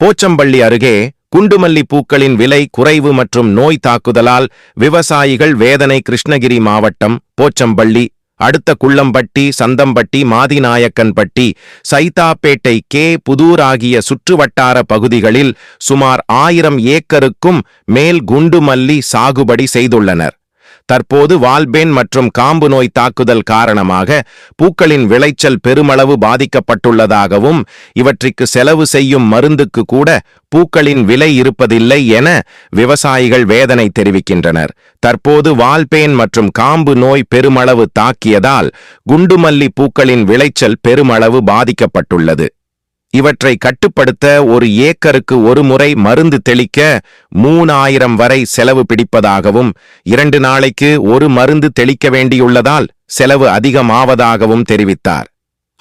போச்சம்பள்ளி அருகே குண்டுமல்லி பூக்களின் விலை குறைவு மற்றும் நோய் தாக்குதலால் விவசாயிகள் வேதனை கிருஷ்ணகிரி மாவட்டம் போச்சம்பள்ளி அடுத்த குள்ளம்பட்டி சந்தம்பட்டி மாதிநாயக்கன்பட்டி சைதாப்பேட்டை கே புதூர் ஆகிய சுற்றுவட்டார பகுதிகளில் சுமார் ஆயிரம் ஏக்கருக்கும் மேல் குண்டுமல்லி சாகுபடி செய்துள்ளனர். தற்போது வால்பேன் மற்றும் காம்பு நோய் தாக்குதல் காரணமாக பூக்களின் விளைச்சல் பெருமளவு பாதிக்கப்பட்டுள்ளதாகவும் இவற்றிற்கு செலவு செய்யும் மருந்துக்கு கூட பூக்களின் விலை இருப்பதில்லை என விவசாயிகள் வேதனை தெரிவிக்கின்றனர். தற்போது வால்பேன் மற்றும் காம்பு நோய் பெருமளவு தாக்கியதால் குண்டுமல்லி பூக்களின் விளைச்சல் பெருமளவு பாதிக்கப்பட்டுள்ளது. இவற்றை கட்டுப்படுத்த ஒரு ஏக்கருக்கு ஒரு முறை மருந்து தெளிக்க மூணாயிரம் வரை செலவு பிடிப்பதாகவும் இரண்டு நாளைக்கு ஒரு மருந்து தெளிக்க வேண்டியுள்ளதால் செலவு அதிகமாவதாகவும் தெரிவித்தார்.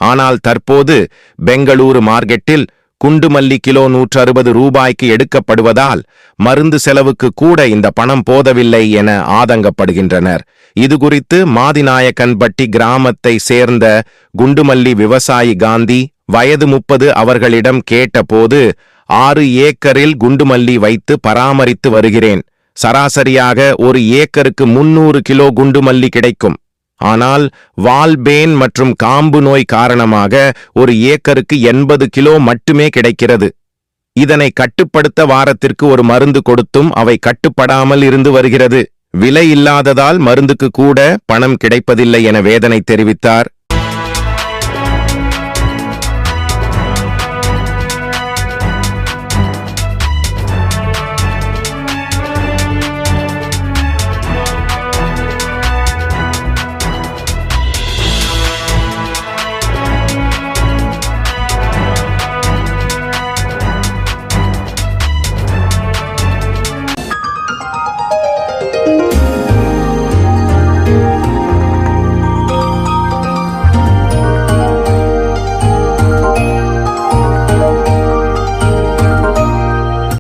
ஆனால் தற்போது பெங்களூரு மார்க்கெட்டில் குண்டுமல்லி கிலோ நூற்று அறுபது ரூபாய்க்கு எடுக்கப்படுவதால் மருந்து செலவுக்கு கூட இந்த பணம் போதவில்லை என ஆதங்கப்படுகின்றனர். இதுகுறித்து மாதிநாயக்கன்பட்டி கிராமத்தை சேர்ந்த குண்டுமல்லி விவசாயி காந்தி வயது முப்பது அவர்களிடம் கேட்டபோது ஆறு ஏக்கரில் குண்டுமல்லி வைத்து பராமரித்து வருகிறேன். சராசரியாக ஒரு ஏக்கருக்கு முன்னூறு கிலோ குண்டுமல்லி கிடைக்கும். ஆனால் வால்பேன் மற்றும் காம்பு நோய் காரணமாக ஒரு ஏக்கருக்கு எண்பது கிலோ மட்டுமே கிடைக்கிறது. இதனை கட்டுப்படுத்த வாரத்திற்கு ஒரு மருந்து கொடுத்தும் அவை கட்டுப்படாமல் இருந்து வருகிறது. விலை இல்லாததால் மருந்துக்கு கூட பணம் கிடைப்பதில்லை என வேதனை தெரிவித்தார்.